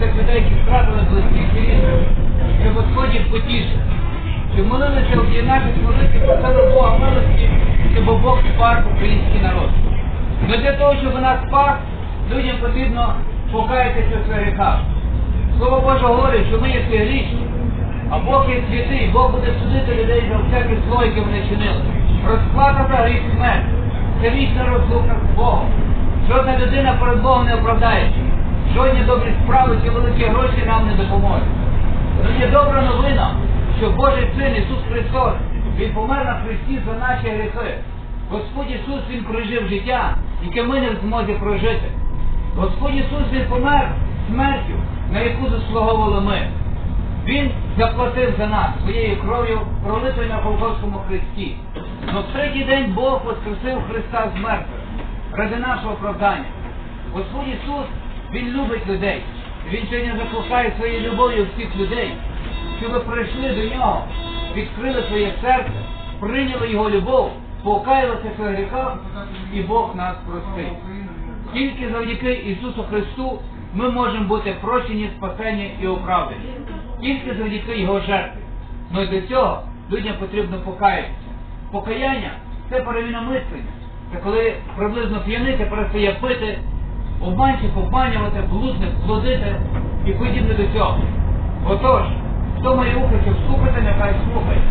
тих людей, які втратили близьких рідних, щоб Господь їх потішив. Щоб молилися об'єднатися молитві, просили Бога милості, щоб Бог спас український народ. Ну для того, щоб нас спас, людям потрібно покаятися в своїх гріхах. Слово Боже говорить, що ми є всі грішні, а Бог є святий, Бог буде судити людей за всяке зло, яке вони чинили. Розплата за гріх смерть. Це вічна розлука з Богом. Жодна людина перед Богом не оправдається. Жодні добрі справи чи великі гроші нам не допоможуть. Але є добра новина, що Божий Син Ісус Христос, Він помер на Христі за наші гріхи. Господь Ісус Він прожив життя, яке ми не в прожити. Господь Ісус Він помер смертю, на яку заслуговували ми. Він заплатив за нас своєю кров'ю, пролитою на Голгофському хресті. Но в третій день Бог воскресив Христа з мертвих ради нашого оправдання. Господь Ісус, Він любить людей. Він сьогодні закликає своєю любов'ю всіх людей, щоб ви прийшли до нього, відкрили своє серце, прийняли Його любов, покаялися в гріхах, і Бог нас простить. Тільки завдяки Ісусу Христу ми можемо бути прощені, спасені і оправдані. Тільки завдяки Його жертві. Ну і до цього людям потрібно покаятися. Покаяння це переміна мислення. Це коли приблизно п'яниця перестає пити, обманщик обманювати, блудник блудити і подібне до цього. Отож, хто має ухо, щоб слухати, нехай слухає.